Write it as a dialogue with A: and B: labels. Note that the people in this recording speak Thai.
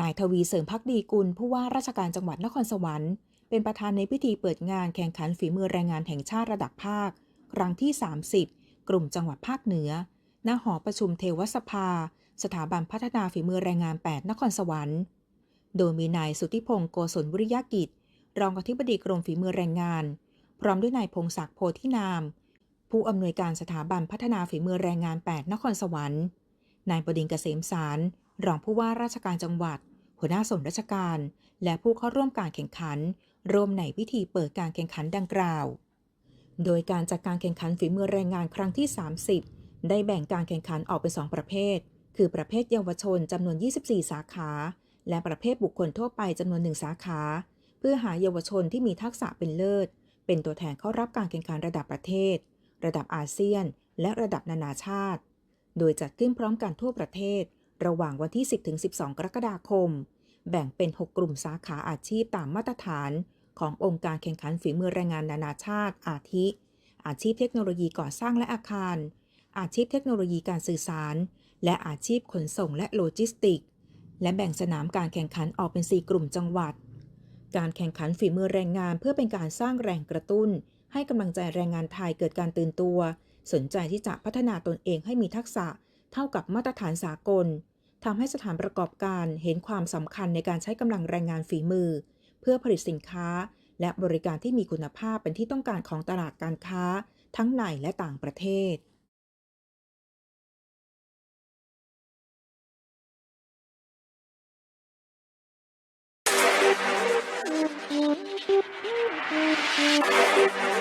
A: นายทวีเสริมพักดีกุลผู้ว่าราชการจังหวัดนครสวรรค์เป็นประธานในพิธีเปิดงานแข่งขันฝีมือแรงงานแห่งชาติระดับภาค ครั้งที่ 30 กลุ่มจังหวัดภาคเหนือ ณ หอประชุมเทวสภา สถาบันพัฒนาฝีมือแรงงาน 8 นครสวรรค์ โดยมีนายสุทธิพงศ์โกศลวิริยกิจ รองอธิบดีกรมฝีมือแรงงาน พร้อมด้วยนายพงศักดิ์โพธินาม ผู้อำนวยการสถาบันพัฒนาฝีมือแรงงาน 8 นครสวรรค์ นายบดินทร์เกษมสาร รองผู้ว่าราชการจังหวัด หัวหน้าส่วนราชการ และผู้เข้าร่วมการแข่งขันร่วมในพิธีเปิดการแข่งขันดังกล่าว โดยการจัดการแข่งขันฝีมือแรงงานครั้งที่ 30 ได้แบ่งการแข่งขันออกเป็น 2 ประเภท คือประเภทเยาวชนจำนวน 24 สาขา และประเภทบุคคลทั่วไปจำนวน 1 สาขา เพื่อหาเยาวชนที่มีทักษะเป็นเลิศ เป็นตัวแทนเข้ารับการแข่งขันระดับประเทศ ระดับอาเซียน และระดับนานาชาติ โดยจัดขึ้นพร้อมกันทั่วประเทศ ระหว่างวันที่ 10-12 กรกฎาคม แบ่งเป็น 6 กลุ่มสาขาอาชีพตามมาตรฐาน ขององค์การแข่งขันฝีมือแรงงานนานาชาติ อาทิ อาชีพเทคโนโลยีก่อสร้างและอาคาร อาชีพเทคโนโลยีการสื่อสาร และอาชีพขนส่งและโลจิสติก และแบ่งสนามการแข่งขันออกเป็น 4 กลุ่มจังหวัด การแข่งขันฝีมือแรงงานเพื่อเป็นการสร้างแรงกระตุ้น ให้กำลังใจแรงงานไทยเกิดการตื่นตัว สนใจที่จะพัฒนาตนเองให้มีทักษะ เท่ากับมาตรฐานสากลทำให้สถานประกอบการเห็นความสำคัญในการใช้กำลังแรงงานฝีมือ เพื่อผลิตสินค้า และบริการที่มีคุณภาพเป็นที่ต้องการของตลาดการค้า ทั้งในและต่างประเทศ
B: Thank you.